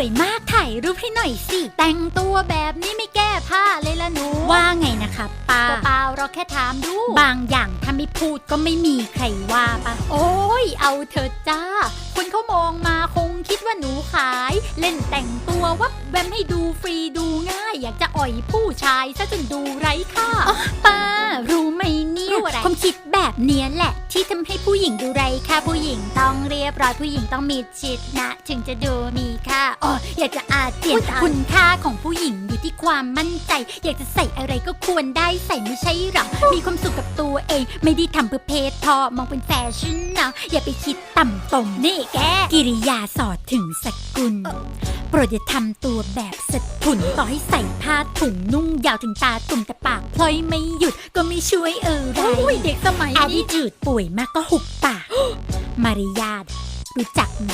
วยมากถ่ายรูปให้หน่อยสิ แต่งตัวแบบนี้ไม่แก้ผ้าเลยละหนู ว่าไงนะคะป้าเปล่าเราแค่ถามดู บางอย่างถ้าไม่พูดก็ไม่มีใครว่าปะโอ้ย เอาเถอะจ้า คนเขามองมาคงคิดว่าหนูขาย เล่นแต่งตัววับแวมให้ดูฟรีดูง่าย อยากจะอ่อยผู้ชายซะจนดูไร้ค่าป้ารู้ ความคิดแบบเนี้ยแหละ ที่ทำให้ผู้หญิงดูไร้ค่าผู้หญิงต้องเรียบร้อยผู้หญิงต้องมีจิตนะ ถึงจะดูมีค่าอ๋ออยากจะอาเจียนคุณค่าของผู้หญิงอยู่ที่ความมั่นใจ อยากจะใส่อะไรก็ควรได้ใส่ไม่ใช่หรอมีความสุขกับตัวเอง ไม่ได้ทำเพื่อเพศพอมองเป็นแฟชั่นนะอย่าไปคิดต่ำตมนี่แกกิริยาสอดถึงสกุล โปรดอย่าทำตัวแบบสะทุนต่อให้ใส่ผ้าถุงนุ่งยาวถึงตาตุ่มแต่ปากพลอยไม่หยุดก็ไม่ช่วยเออไรโอ้ยเด็กสมัยอาดินี้จืดป่วยมากก็หุบปาก มารยาทรู้จักไหม